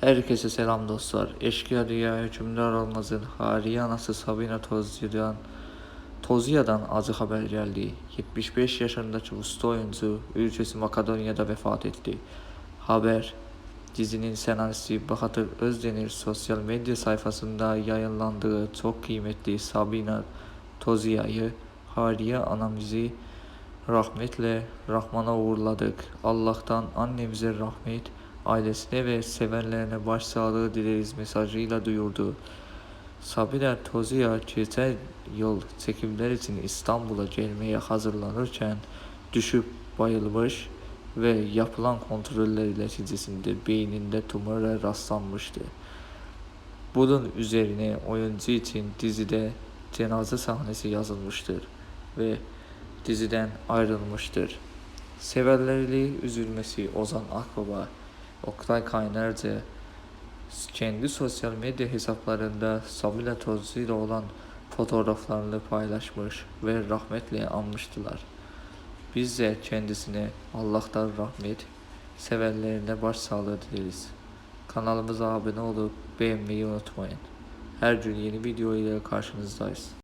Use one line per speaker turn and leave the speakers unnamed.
Herkese selam dostlar. Eşkıya Dünya Hükümdar Olmaz'ın Hariye anası Sabine Tozcu'dan Tozya'dan acı haber geldi. 75 yaşındaki usta oyuncu ülkesi Makedonya'da vefat etti. Haber dizinin senaristi Bahadır Özdemir sosyal medya sayfasında yayınlandığı çok kıymetli Sabine Tozya'yı Hariye anamızı rahmetle Rahman'a uğurladık. Allah'tan annemize rahmet, ailesine ve sevenlerine başsağlığı dileriz mesajıyla duyurdu. Sabine Tozya geçen yıl çekimler için İstanbul'a gelmeye hazırlanırken düşüp bayılmış ve yapılan kontroller neticesinde beyninde tumöre rastlanmıştı. Bunun üzerine oyuncu için dizide cenaze sahnesi yazılmıştır ve diziden ayrılmıştır. Severleri üzülmesi Ozan Akbaba, Oktay Kaynarca kendi sosyal medya hesaplarında Sabine Tozcu ile olan fotoğraflarını paylaşmış ve rahmetle anmıştılar. Biz de kendisine Allah'tan rahmet, sevenlerine başsağlığı dileriz. Kanalımıza abone olup beğenmeyi unutmayın. Her gün yeni video ile karşınızdayız.